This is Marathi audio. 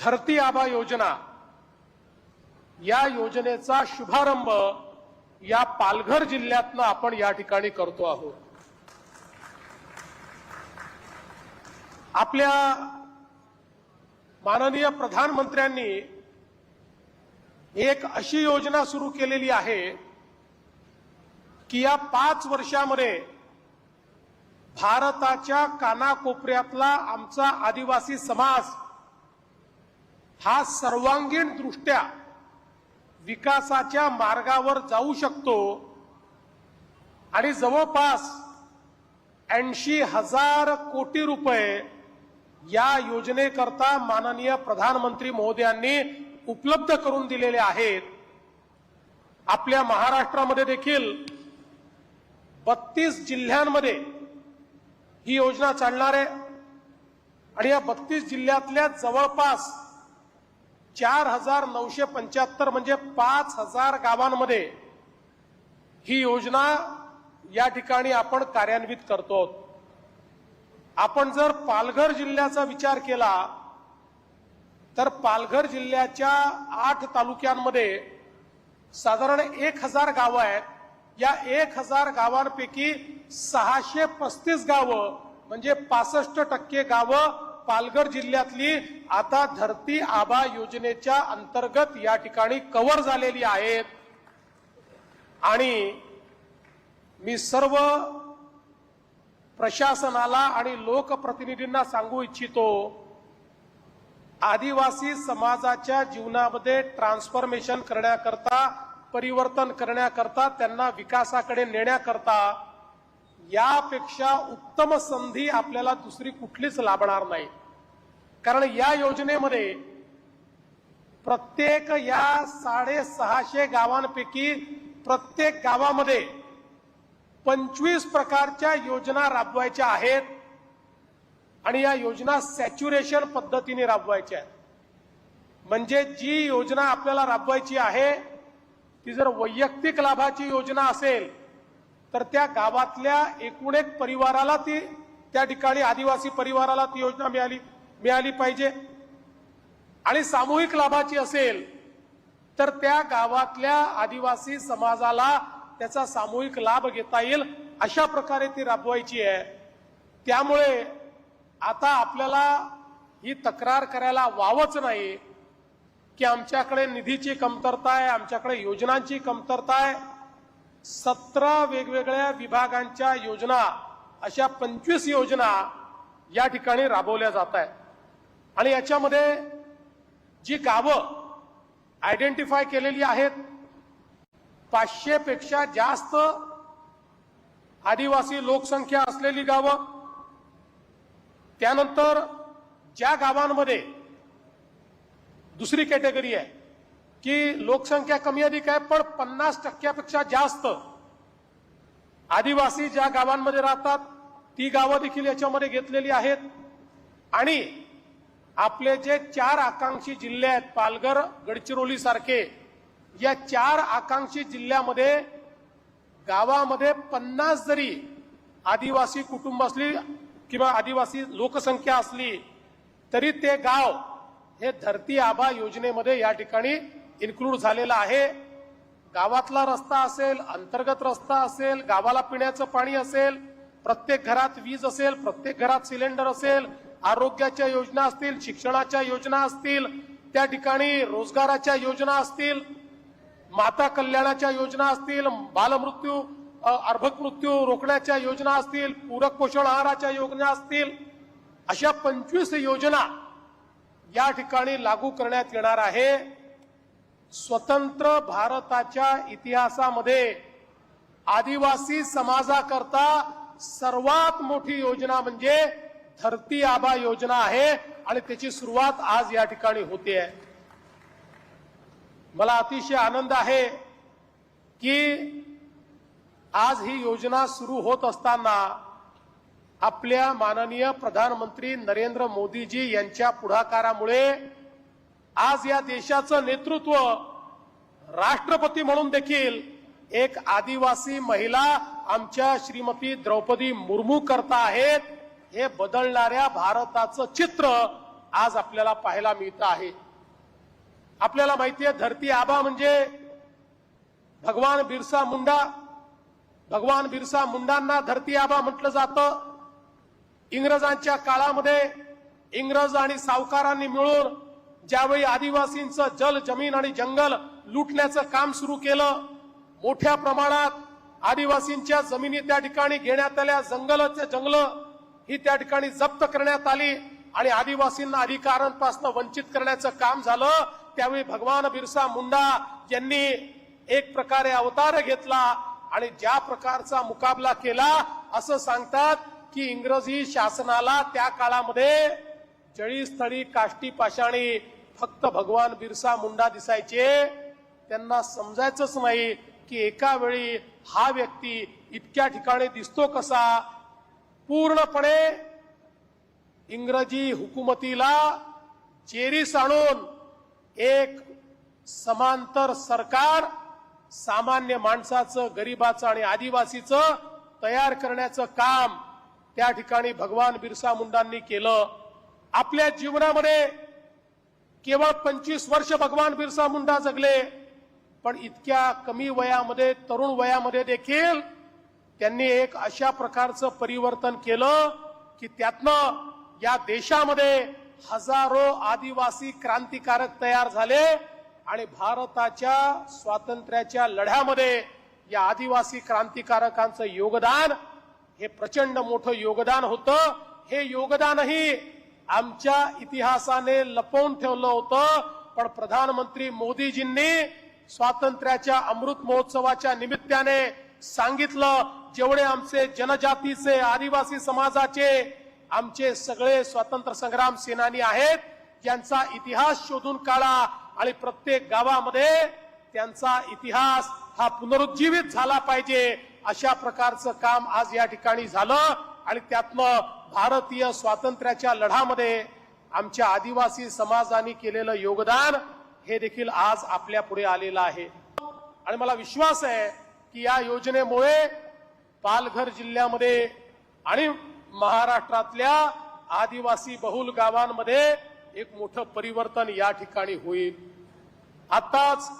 धरती आबा योजना. या योजनेचा शुभारंभ या पालघर जिल्ह्यातनं आपण या ठिकाणी करतो आहोत. आपल्या माननीय प्रधानमंत्र्यांनी एक अशी योजना सुरू केलेली आहे की या पाच वर्षामध्ये भारताच्या कानाकोपऱ्यातला आमचा आदिवासी समाज हा सर्वांगीण दृष्ट्या विकासाच्या मार्गावर जाऊ शकतो. आणि जवळपास ऐंशी हजार कोटी रुपये या योजनेकरता माननीय प्रधानमंत्री महोदयांनी उपलब्ध करून दिलेले आहेत. आपल्या महाराष्ट्रामध्ये देखील बत्तीस जिल्ह्यांमध्ये ही योजना चालणार आहे. आणि या बत्तीस जिल्ह्यातल्या जवळपास चार हजार नऊशे पंच्याहत्तर म्हणजे पाच हजार गावांमध्ये ही योजना या ठिकाणी आपण कार्यान्वित करतो. आपण जर पालघर जिल्ह्याचा विचार केला तर पालघर जिल्ह्याच्या आठ तालुक्यांमध्ये साधारण एक हजार गावं आहेत. या एक हजार गावांपैकी सहाशे पस्तीस गावं म्हणजे पासष्ट टक्के गावं पालघर जिल्ह्यातली आता धरती आबा योजनेच्या अंतर्गत या ठिकाणी कव्हर झालेली आहेत आणि मी सर्व प्रशासनाला आणि लोकप्रतिनिधींना सांगू इच्छितो आदिवासी समाजाच्या जीवनामध्ये ट्रान्सफॉर्मेशन करण्याकरता परिवर्तन करण्याकरता त्यांना विकासाकडे नेण्याकरता यापेक्षा उत्तम संधी आपल्याला दुसरी कुठलीच लाभणार नाही. कारण या योजनेमध्ये प्रत्येक या साडेसहाशे गावांपैकी प्रत्येक गावामध्ये पंचवीस प्रकारच्या योजना राबवायच्या आहेत आणि या योजना सॅच्युरेशन पद्धतीने राबवायच्या आहेत. म्हणजे जी योजना आपल्याला राबवायची आहे ती जर वैयक्तिक लाभाची योजना असेल तर त्या गावातल्या एकूण एक परिवाराला ती त्या ठिकाणी आदिवासी परिवाराला ती योजना मिळाली मिळाली पाहिजे. आणि सामूहिक लाभाची असेल तर त्या गावातल्या आदिवासी समाजाला त्याचा सामूहिक लाभ घेता येईल अशा प्रकारे ती राबवायची आहे. त्यामुळे आता आपल्याला ही तक्रार करायला वावच नाही की आमच्याकडे निधीची कमतरता आहे आमच्याकडे योजनांची कमतरता आहे सतरा वेगवेगळ्या विभागांच्या योजना अशा पंचवीस योजना या ठिकाणी राबवल्या जात आहेत. आणि याच्यामध्ये जी गावं आयडेंटिफाय केलेली आहेत पाचशेपेक्षा जास्त आदिवासी लोकसंख्या असलेली गावं त्यानंतर ज्या गावांमध्ये दुसरी कॅटेगरी आहे की लोकसंख्या कमी अधिक आहे पण पन्नास टक्क्यापेक्षा जास्त आदिवासी ज्या गावांमध्ये राहतात ती गावं देखील याच्यामध्ये घेतलेली आहेत. आणि आपले जे चार आकांक्षी जिल्हे आहेत पालघर गडचिरोली सारखे या चार आकांक्षी जिल्ह्यामध्ये गावामध्ये पन्नास जरी आदिवासी कुटुंब असली किंवा आदिवासी लोकसंख्या असली तरी ते गाव हे धरती आबा योजनेमध्ये या ठिकाणी इन्क्लूड झालेला आहे. गावातला रस्ता असेल अंतर्गत रस्ता असेल गावाला पिण्याचं पाणी असेल प्रत्येक घरात वीज असेल प्रत्येक घरात सिलेंडर असेल आरोग्याच्या योजना असतील शिक्षणाच्या योजना असतील त्या ठिकाणी रोजगाराच्या योजना असतील माता कल्याणाच्या योजना असतील बालमृत्यू अर्भक मृत्यू रोखण्याच्या योजना असतील पूरक पोषण आहाराच्या योजना असतील अशा पंचवीस योजना या ठिकाणी लागू करण्यात येणार आहे. स्वतंत्र भारताच्या इतिहासामध्ये आदिवासी समाजाकरता सर्वात मोठी योजना म्हणजे धरती आबा योजना आहे आणि त्याची सुरुवात आज या ठिकाणी होते आहे. मला अतिशय आनंद आहे की आज ही योजना सुरू होत असताना आपल्या माननीय प्रधानमंत्री नरेंद्र मोदीजी यांच्या पुढाकारामुळे आज या देशाचं नेतृत्व राष्ट्रपती म्हणून देखील एक आदिवासी महिला आमच्या श्रीमती द्रौपदी मुर्मू करता आहेत हे बदलणाऱ्या भारताचं चित्र आज आपल्याला पाहायला मिळतं आहे. आपल्याला माहिती आहे धरती आबा म्हणजे भगवान बिरसा मुंडा. भगवान बिरसा मुंडांना धरती आबा म्हटलं जातं. इंग्रजांच्या काळामध्ये इंग्रज आणि सावकारांनी मिळून ज्यावेळी आदिवासींचं जल जमीन आणि जंगल लुटण्याचं काम सुरू केलं मोठ्या प्रमाणात आदिवासींच्या जमिनी त्या ठिकाणी घेण्यात आल्या जंगलचे जंगलं ही त्या ठिकाणी जप्त करण्यात आली आणि आदिवासींना अधिकारांपासून वंचित करण्याचं काम झालं. त्यावेळी भगवान बिरसा मुंडा यांनी एक प्रकारे अवतार घेतला आणि ज्या प्रकारचा मुकाबला केला असं सांगतात की इंग्रजी शासनाला त्या काळामध्ये जळीस्थळी काष्टी पाषाणी फक्त भगवान बिरसा मुंडा दिसायचे त्यांना समजायचंच नाही की एका वेळी हा व्यक्ती इतक्या ठिकाणी दिसतो कसा? पूर्णपणे इंग्रजी हुकुमतीला चेरीस आणून एक समांतर सरकार सामान्य माणसाचं गरिबाचं आणि आदिवासीचं तयार करण्याचं काम त्या ठिकाणी भगवान बिरसा मुंडांनी केलं. आपल्या जीवनामध्ये केवळ पंचवीस वर्ष भगवान बिरसा मुंडा जगले पण इतक्या कमी वयामध्ये तरुण वयामध्ये देखील त्यांनी एक अशा प्रकारचं परिवर्तन केलं की त्यातनं या देशामध्ये हजारो आदिवासी क्रांतिकारक तयार झाले आणि भारताच्या स्वातंत्र्याच्या लढ्यामध्ये या आदिवासी क्रांतिकारकांचं योगदान हे प्रचंड मोठं योगदान होतं. हे योगदानही आमच्या इतिहासाने लपवून ठेवलं होतं पण प्रधानमंत्री मोदीजींनी स्वातंत्र्याच्या अमृत महोत्सवाच्या निमित्ताने सांगितलं जेवढे आमचे जनजातीचे आदिवासी समाजाचे आमचे सगळे स्वातंत्र्य संग्राम सेनानी आहेत ज्यांचा इतिहास शोधून काढा आणि प्रत्येक गावामध्ये त्यांचा इतिहास हा पुनरुज्जीवित झाला पाहिजे अशा प्रकारचं काम आज या ठिकाणी झालं. आणि त्यातनं भारतीय स्वातंत्र्याच्या लढ्यामध्ये आमच्या आदिवासी समाजाने केलेलं योगदान हे देखील आज आपल्या पुढे आलेलं आहे. आणि मला विश्वास आहे की या योजनेमुळे पालघर जिल्ह्यामध्ये आणि महाराष्ट्रातल्या आदिवासी बहुल गावांमध्ये एक मोठं परिवर्तन या ठिकाणी होईल. आताच